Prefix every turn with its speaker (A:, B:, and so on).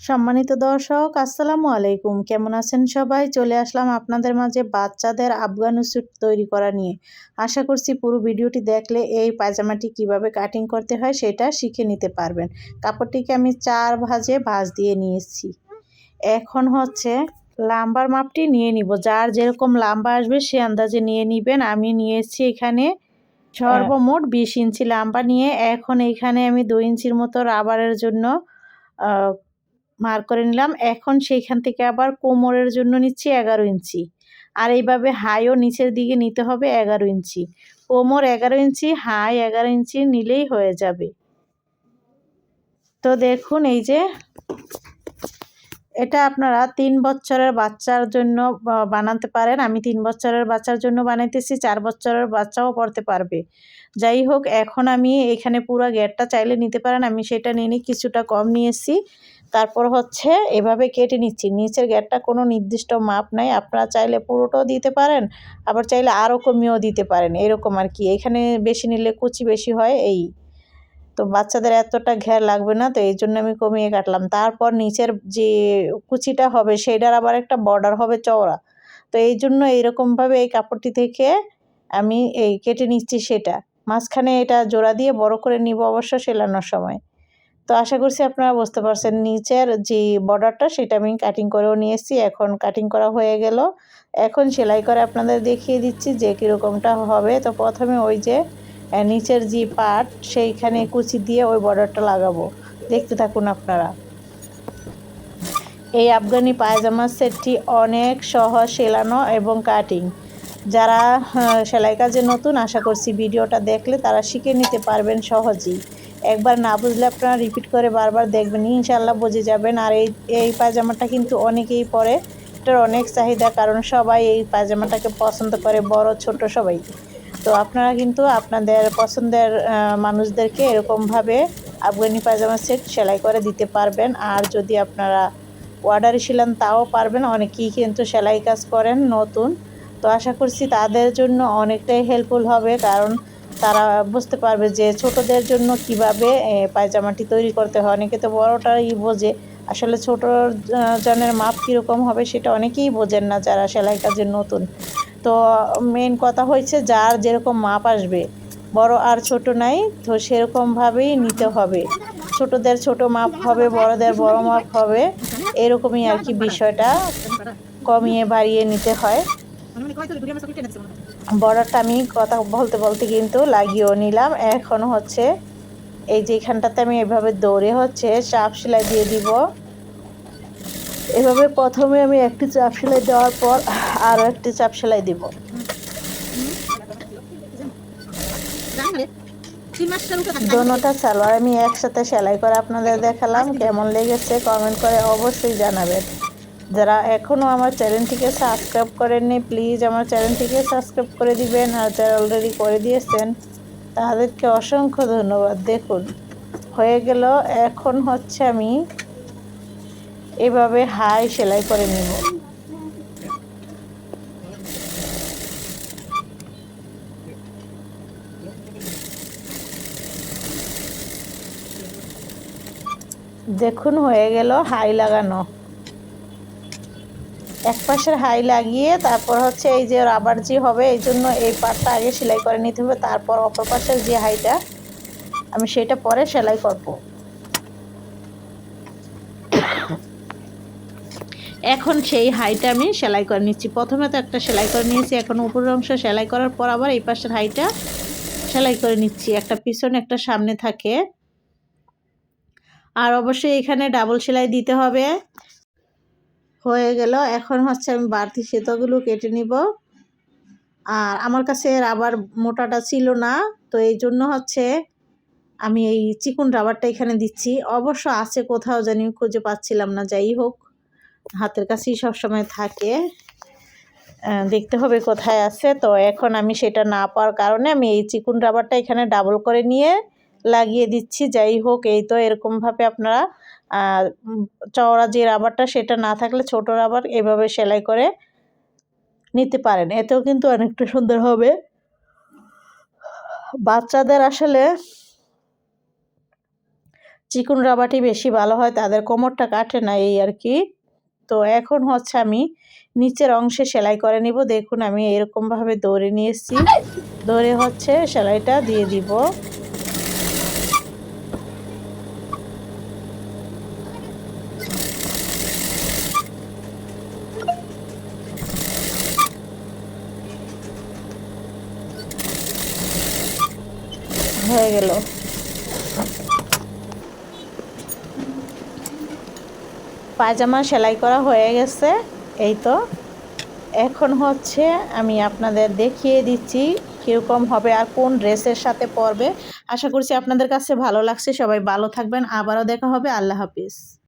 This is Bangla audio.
A: সম্মানিত দর্শক, আসসালামু আলাইকুম। কেমন আছেন সবাই? চলে আসলাম আপনাদের মাঝে বাচ্চাদের আফগানু স্যুট তৈরি করা নিয়ে। আশা করছি পুরো ভিডিওটি দেখলে এই পায়জামাটি কীভাবে কাটিং করতে হয় সেটা শিখে নিতে পারবেন। কাপড়টিকে আমি চার ভাজে ভাজ দিয়ে নিয়েছি। এখন হচ্ছে লাম্বার মাপটি নিয়ে নিব। যার যেরকম লাম্বা আসবে সে আন্দাজে নিয়ে নিবেন। আমি নিয়েছি এখানে সর্বমোট বিশ ইঞ্চি লাম্বা নিয়ে। এখন এইখানে আমি দুই ইঞ্চির মতো রাবারের জন্য মার করে নিলাম। এখন সেইখান থেকে আবার কোমরের জন্য নিচ্ছি এগারো ইঞ্চি। আর এইভাবে হাইও নিচের দিকে নিতে হবে এগারো ইঞ্চি। কোমর এগারো ইঞ্চি, হাই এগারো ইঞ্চি নিলেই হয়ে যাবে। তো দেখুন এই যে, এটা আপনারা তিন বছরের বাচ্চার জন্য বানাতে পারেন। আমি তিন বছরের বাচ্চার জন্য বানাইতেছি, চার বছরের বাচ্চাও পড়তে পারবে। যাই হোক, এখন আমি এখানে পুরো গেটটা চাইলে নিতে পারেন। আমি সেটা নিয়ে কিছুটা কম নিয়েছি। তারপর হচ্ছে এভাবে কেটে নিচ্ছি। নিচের গ্যাটটা কোনো নির্দিষ্ট মাপ নাই। আপনারা চাইলে পুরোটাও দিতে পারেন, আবার চাইলে আরও কমিয়েও দিতে পারেন। এরকম আর কি। এখানে বেশি নিলে কুচি বেশি হয়, এই। তো বাচ্চাদের এতটা ঘের লাগবে না, তো এই জন্য আমি কমিয়ে কাটলাম। তারপর নিচের যে কুচিটা হবে, সেইটার আবার একটা বর্ডার হবে চওড়া। তো এই জন্য এইরকমভাবে এই কাপড়টি থেকে আমি এই কেটে নিচ্ছি সেটা। মাঝখানে এটা জোড়া দিয়ে বড় করে নিব অবশ্য সেলানোর সময়। তো আশা করছি আপনারা বুঝতে পারছেন নিচের যে বর্ডারটা সেটা আমি কাটিং করেও নিয়েছি এখন কাটিং করা হয়ে গেল। এখন সেলাই করে আপনাদের দেখিয়ে দিচ্ছি যে কীরকমটা হবে। তো প্রথমে ওই যে নিচের যে পার্ট সেইখানে কুচি দিয়ে ওই বর্ডারটা লাগাবো। দেখতে থাকুন আপনারা। এই আফগানি পায়জামার সেটটি অনেক সহজ সেলানো এবং কাটিং যারা সেলাই কাজে নতুন, আশা করছি ভিডিওটা দেখলে তারা শিখে নিতে পারবেন সহজেই। একবার না বুঝলে আপনারা রিপিট করে বারবার দেখবেন ইনশাল্লাহ বুঝে যাবেন। আর এই এই পায়জামাটা কিন্তু অনেকেই পরে। এটার অনেক চাহিদা, কারণ সবাই এই পায়জামাটাকে পছন্দ করে, বড়, ছোট সবাই। তো আপনারা কিন্তু আপনাদের পছন্দের মানুষদেরকে এরকমভাবে আফগানি পায়জামা সেট সেলাই করে দিতে পারবেন। আর যদি আপনারা অর্ডারে ছিলেন, তাও পারবেন। অনেকেই কিন্তু সেলাই কাজ করেন নতুন। তো আশা করছি তাদের জন্য অনেকটাই হেল্পফুল হবে, কারণ তারা বুঝতে পারবে যে ছোটদের জন্য কীভাবে পায়জামাটি তৈরি করতে হয়। অনেকে তো বড়টাই বোঝে। আসলে ছোট জনের মাপ কীরকম হবে সেটা অনেকেই বোঝেন না যারা সেলাই কাজের নতুন। তো মেন কথা হয়েছে যার যেরকম মাপ আসবে, বড় আর ছোট নাই, তো সেরকমভাবেই নিতে হবে। ছোটদের ছোট মাপ হবে, বড়দের বড় মাপ হবে, এরকমই আর কি বিষয়টা কমিয়ে বাড়িয়ে নিতে হয়। বর্ডারটা আমি কথা বলতে বলতে কিন্তু লাগিয়েও নিলাম। এখন হচ্ছে এই যে এখানটাতে আমি এভাবে দৌড়ে হচ্ছে চাপ সেলাই দিয়ে দিব। এভাবে প্রথমে আমি একটি চাপ সেলাই দেওয়ার পর আরও একটি চাপ সেলাই দিব। দোনোটা সালোয়ার আমি একসাথে সেলাই করে আপনাদের দেখালাম। কেমন লেগেছে কমেন্ট করে অবশ্যই জানাবেন। যারা এখনও আমার চ্যানেলটিকে সাবস্ক্রাইব করেননি প্লিজ আমার চ্যানেলটিকে সাবস্ক্রাইব করে দিবেন। আর যারা অলরেডি করে দিয়েছেন, তাদেরকে অসংখ্য ধন্যবাদ। দেখুন, হয়ে গেল, এখন হচ্ছে আমি এভাবে হাই সেলাই করে নেব। দেখুন, হয়ে গেল হাই লাগানো। এক পাশের হাই লাগিয়ে তারপর হচ্ছে এই যে রাবার যে হবে, এই জন্য এই পাটটা আগে সেলাই করে নিতে হবে। তারপর অপর পাশের যে হাইটা, আমি সেটা পরে সেলাই করব। এখন সেই হাইটা আমি সেলাই করে নিচ্ছি। প্রথমে তো একটা সেলাই করে নিয়েছি, এখন উপরের অংশ সেলাই করার পর আবার এই পাশের হাইটা সেলাই করে নিচ্ছি। একটা পিছনে, একটা সামনে থাকে। আর অবশ্যই এখানে ডাবল সেলাই দিতে হবে। হয়ে গেল। এখন হচ্ছে আমি বাড়তি সেতগুলো কেটে নিব। আর আমার কাছে রাবার মোটাটা ছিল না, তো এই জন্য হচ্ছে আমি এই চিকুন রাবারটা এখানে দিচ্ছি। অবশ্য আছে, কোথাও জানি খুঁজে পাচ্ছিলাম না, যাই হোক। হাতের কাছেই সবসময় থাকে। দেখতে হবে কোথায় আছে। তো এখন আমি সেটা না পাওয়ার কারণে আমি এই চিকুন রাবারটা এখানে ডাবল করে নিয়ে লাগিয়ে দিচ্ছি, যাই হোক, এই তো এরকমভাবে আপনারা চওড়া যে রাবারটা সেটা না থাকলে ছোট রাবার এভাবে সেলাই করে নিতে পারেন। এতেও কিন্তু অনেকটা সুন্দর হবে। বাচ্চাদের আসলে চিকন রাবারটি বেশি ভালো হয়, তাদের কোমরটা কাটে না এই আর কি। তো এখন হচ্ছে আমি নিচের অংশে সেলাই করে নিব। দেখুন, আমি এরকমভাবে দৌড়ে নিয়েছি দৌড়ে হচ্ছে সেলাইটা দিয়ে দিব। হয়ে গেল। পায়জামা সেলাই করা হয়ে গেছে, এই তো। এখন হচ্ছে আমি আপনাদের দেখিয়ে দিচ্ছি কীরকম হবে আর কোন ড্রেসের সাথে পরবে। আশা করছি আপনাদের কাছে ভালো লাগছে, সবাই ভালো থাকবেন, আবারও দেখা হবে, আল্লাহ হাফিজ।